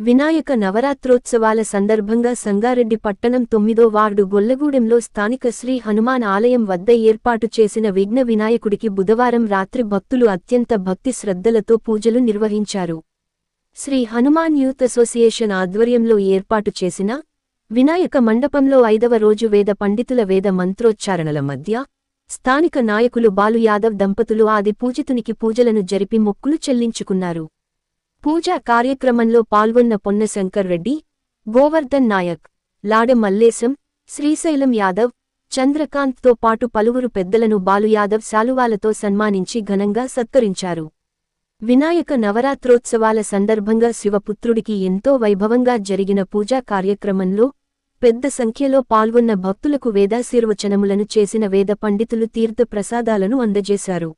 వినాయక నవరాత్రోత్సవాల సందర్భంగా సంగారెడ్డి పట్టణం తొమ్మిదో వార్డు గొల్లగూడెంలో స్థానిక శ్రీ హనుమాన్ ఆలయం వద్ద ఏర్పాటు చేసిన విఘ్న వినాయకుడికి బుధవారం రాత్రి భక్తులు అత్యంత భక్తి శ్రద్ధలతో పూజలు నిర్వహించారు. శ్రీ హనుమాన్ యూత్ అసోసియేషన్ ఆధ్వర్యంలో ఏర్పాటు చేసిన వినాయక మండపంలో ఐదవ రోజు వేద పండితుల వేద మంత్రోచ్చారణల మధ్య స్థానిక నాయకులు బాలు యాదవ్ దంపతులు ఆది పూజితునికి పూజలను జరిపి మొక్కులు చెల్లించుకున్నారు. పూజా కార్యక్రమంలో పాల్గొన్న పొన్నశంకర్ రెడ్డి గోవర్ధన్ నాయక్ లాడ మల్లేశం శ్రీశైలం యాదవ్ చంద్రకాంత్తో పాటు పలువురు పెద్దలను బాలుయాదవ్ శాలువాలతో సన్మానించి ఘనంగా సత్కరించారు. వినాయక నవరాత్రోత్సవాల సందర్భంగా శివపుత్రుడికి ఎంతో వైభవంగా జరిగిన పూజా కార్యక్రమంలో పెద్ద సంఖ్యలో పాల్గొన్న భక్తులకు వేదాశీర్వచనములను చేసిన వేద పండితులు తీర్థప్రసాదాలను అందజేశారు.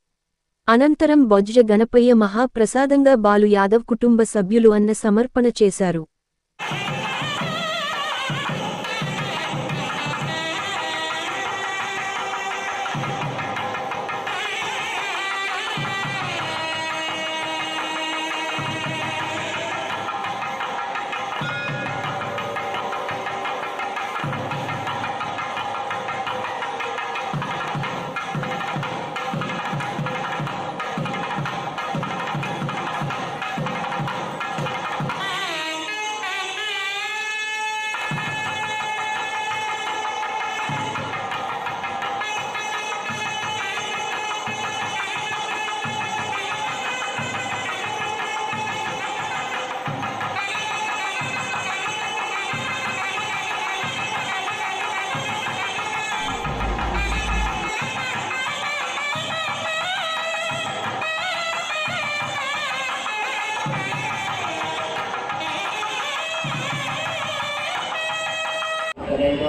అనంతరం బొజ్జ గణపయ్య మహాప్రసాదంగా బాలు యాదవ్ కుటుంబ సభ్యులు అన్న సమర్పణ చేశారు.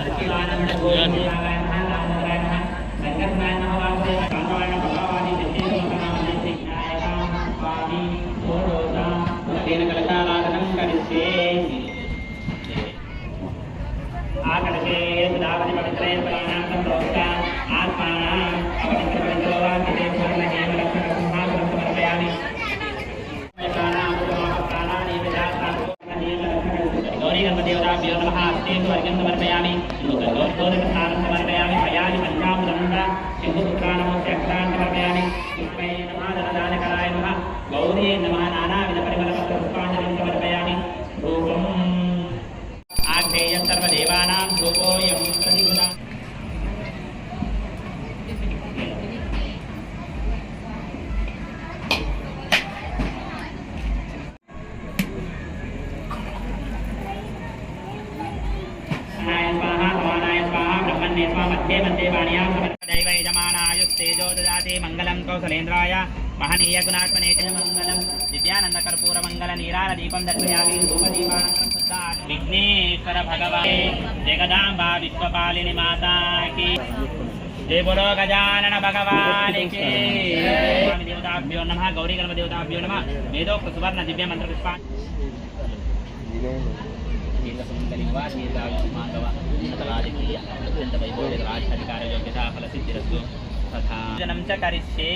అచ్యుతానంద గోవిందాయ నమః నారాయణ నమః వెంకటనాయ దావతి योगोऽयं कलिफला मध्ये मध्ये वाण्यां दैव यजमानायुस्तेजो ददाति मङ्गलं कौसलेन्द्राय महनीयगुणात्मने च मङ्गलम् మధ్యానంద కర్పూర మంగళ నీరాల దీపం విఘ్నేశ్వర భగవాన్ జగదాంబా విశ్వపాలిని మాతాకి దేవలో గజానన భగవానికి దేవతాభ్యో నమ గౌరీ గణప దేవతాభ్యో నమ వేదోక్త సువర్ణ దివ్య మంత్ర పుష్పా దీర్ఘసుందరి మాధవ అతలాది అత్యంత వైభవ రాజ్యాధికార యోగ్యత ఫలసిద్ధిరస్తు तथा जनं च करिष्ये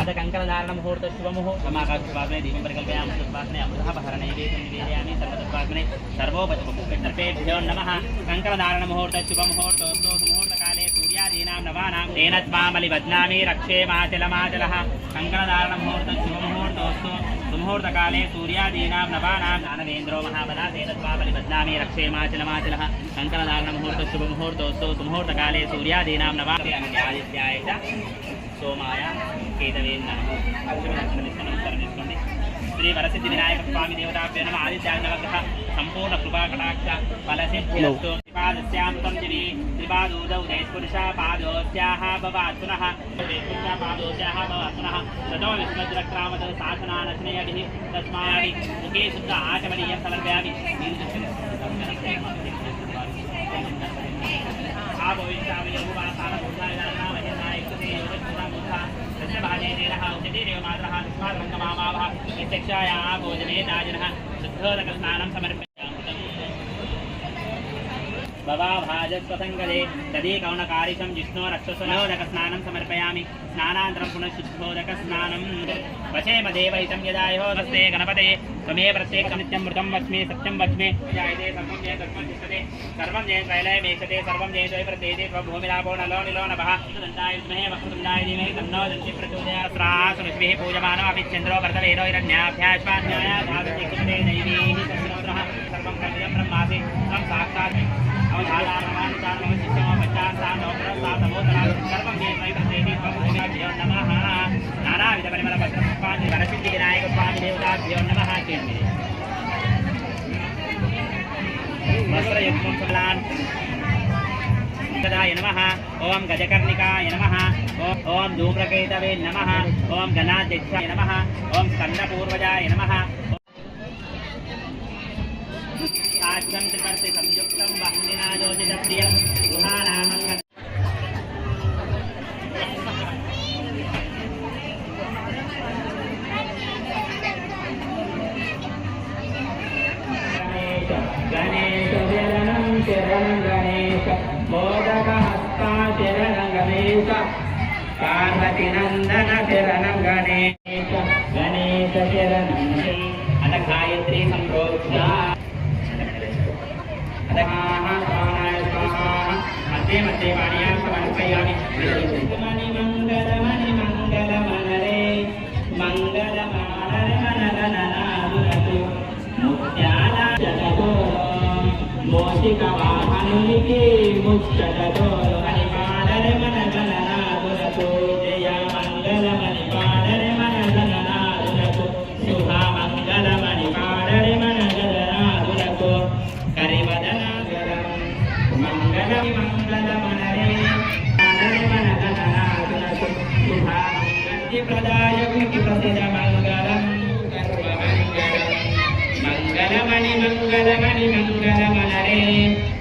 अथ कङ्कणधारणमुहूर्त शुभमुहूर्तमाकाशवासने दीपं परिकल्पयामि तद्वासने अमृतः भरणे वेदं निवेदयामि सर्वतद्वासने सर्वोपचर्पेभ्यो नमः कङ्कणधारणमुहूर्त शुभमुहूर्तोऽस्तु सुमुहूर्तकाले सूर्यादीनां नवानां तेन त्वामलिबध्नामि रक्षे माचलमाचलः कङ्कणधारणमुहूर्त शुभमुहूर्तोऽस्तु ముహూర్తకాలే సూర్యాదీనాం నవానాం జ్ఞానవేంద్రో మహాబలా తేనత్వాబలి బద్నామి రక్షేమాచలమాచల కంకణధారణ ముహూర్త శుభముహూర్తోత్సవ సుముహూర్తకాలే సూర్యాదీనాం నవామి అనన్యాదిత్యాయ సోమాయ కేతవేన్ నమో అక్షరం తీసుకోండి శ్రీ వరసిద్ధి వినాయక స్వామి దేవతాభ్య నమ. ఆదిత్యాగ్రహ సంపూర్ణ కృపాకటాక్ష ఫలసిద్ధిరస్తు పాదస్యాం తంజలి త్రిపాదోదౌ జయపురుష పాదోస్యాః భవాత్ పునః జయపురుష పాదోస్యాః భవాత్ పునః తతో విష్ణుద్రక్రామత శాసనానశ్నేయభిః తస్మాది ముఖే శుద్ధ ఆచమనీయం సమర్పయామి ఆభవిష్యామి యౌ వాసాన బుద్ధాయ నామ బాలేనీరః ఉచతీరేవ మాతరః తస్మాద్భంగమామావః యస్యక్షాయాः భోజనే నాజినः శుద్ధోదకస్నానం సమర్పయ भवाभाजस्वसङ्गले दधीकौणकारिकं जिष्णो रक्षसनोदकस्नानं समर्पयामि। स्नानान्तरं पुनःशुद्धोदकस्नानम् वचेम देवहितं यदायो नमस्ते गणपते। त्वमेव प्रत्येकं नित्यं मृतं वच्मि सत्यं वच्मि जायते सर्वं जय सर्वं तिष्ठते। सर्वं जय त्रैलयमेक्षते सर्वं जय स्वयप्रत्येते स्वभूमिलाभो नलो निलो नभः। दन्ताय विद्महे तन्नो दन्ति चन्द्रो सर्वं ब्रह्मासि। त्वं साक्षात् ఓం గజకర్ణికాయ నమ. ఓం ధూమ్రకేతవే నమ. ఓం గణాధ్యక్షాయ నమ. ఓం స్కందపూర్వజాయ నమ. సాధ్యం త్రివర్తి సంయుక్తం వహ్నినా యోజిత ప్రియం దుఃఖ పార్వతి నందన శరణం గణేశ గణేశ శరణం అత గాయత్రి సంప్రోక్ష మధ్య మధ్య వాణియాం సమర్పయామి మణి మంగళ మణి మంగళ మనరే మంగళ మానర మనర ననాదురతు ముత్యాల జగతో మోసిక I'm not sudah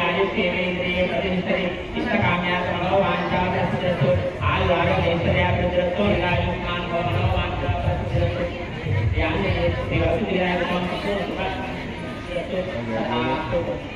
ఆయుష్యేంద్రియ గ్రామంలో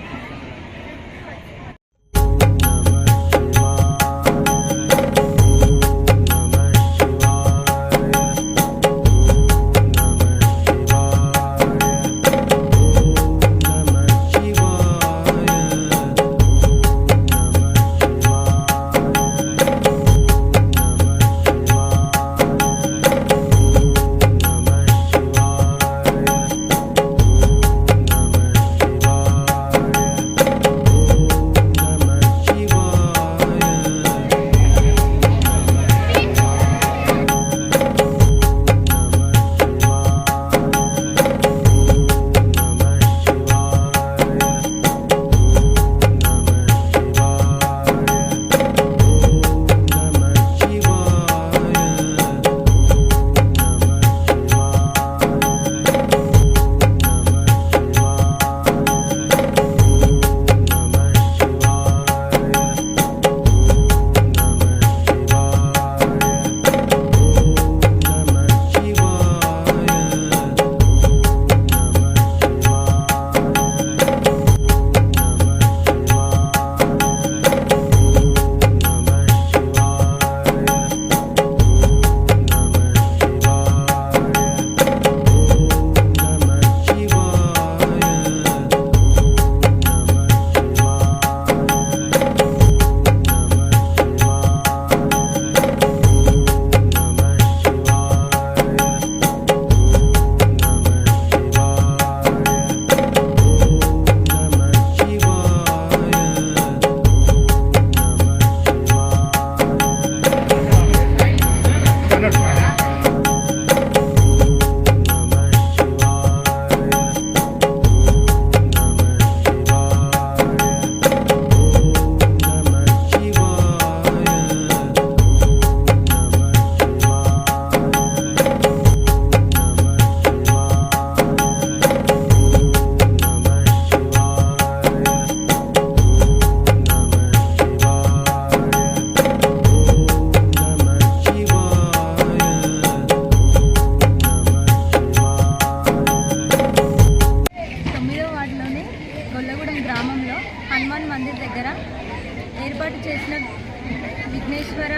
విఘ్నేశ్వర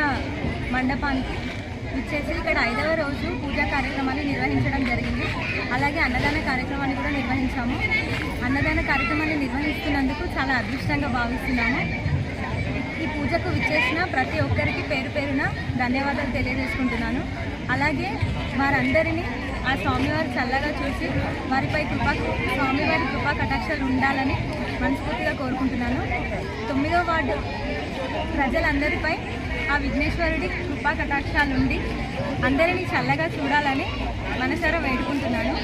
మండపానికి ఇచ్చేసి ఇక్కడ ఐదవ రోజు పూజా కార్యక్రమాన్ని నిర్వహించడం జరిగింది. అలాగే అన్నదాన కార్యక్రమాన్ని కూడా నిర్వహించాము. అన్నదాన కార్యక్రమాన్ని నిర్వహిస్తున్నందుకు చాలా అదృష్టంగా భావిస్తున్నాము. ఈ పూజకు విచ్చేసిన ప్రతి ఒక్కరికి పేరు పేరున ధన్యవాదాలు తెలియజేసుకుంటున్నాను. అలాగే వారందరినీ ఆ స్వామివారు చల్లగా చూసి వారిపై కృపా స్వామివారి కృపా కటాక్షాలు ఉండాలని మనస్ఫూర్తిగా కోరుకుంటున్నాను. తొమ్మిదో వార్డు ప్రజలందరిపై ఆ విఘ్నేశ్వరుడి కృపా కటాక్షాలు ఉండి అందరినీ చల్లగా చూడాలని మనసారా వేడుకుంటున్నాను.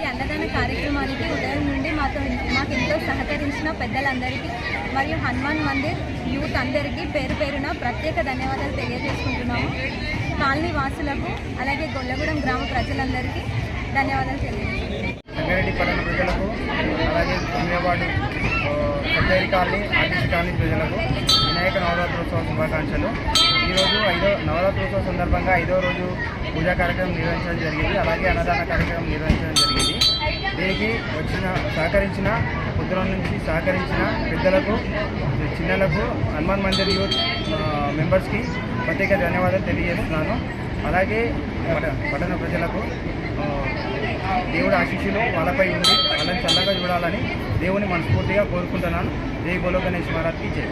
ఈ అన్నదాన కార్యక్రమానికి ఉదయం నుండి మాతో మాకు ఎంతో సహకరించిన పెద్దలందరికీ మరియు హనుమాన్ మందిర్ యూత్ అందరికీ పేరు పేరున ప్రత్యేక ధన్యవాదాలు తెలియజేసుకుంటున్నాము. కాలనీ వాసులకు అలాగే గొల్లగూడెం గ్రామ ప్రజలందరికీ ధన్యవాదాలు తెలియజేస్తున్నాను. ప్రజలకు అలాగే కాలనీ ఆర్టీసీ కాలనీ ప్రజలకు వినాయక నవరాత్రోత్సవ శుభాకాంక్షలు. ఈరోజు ఐదో నవరాత్రోత్సవ సందర్భంగా ఐదో రోజు పూజా కార్యక్రమం నిర్వహించడం జరిగింది. అలాగే అన్నదాన కార్యక్రమం నిర్వహించడం జరిగింది. దీనికి వచ్చిన సహకరించిన పొద్దున నుంచి సహకరించిన పెద్దలకు చిన్నలకు హనుమాన్ మందిర్ యూత్ మెంబర్స్కి ప్రత్యేక ధన్యవాదాలు తెలియజేస్తున్నాను. అలాగే పట్టణ ప్రజలకు దేవుడి ఆశీస్సులు వాళ్ళపై ఉండి వాళ్ళని చల్లగా చూడాలని దేవుని మనస్ఫూర్తిగా కోరుకుంటున్నాను. జై గోలో గణేష్ మహారాజ్కి జై.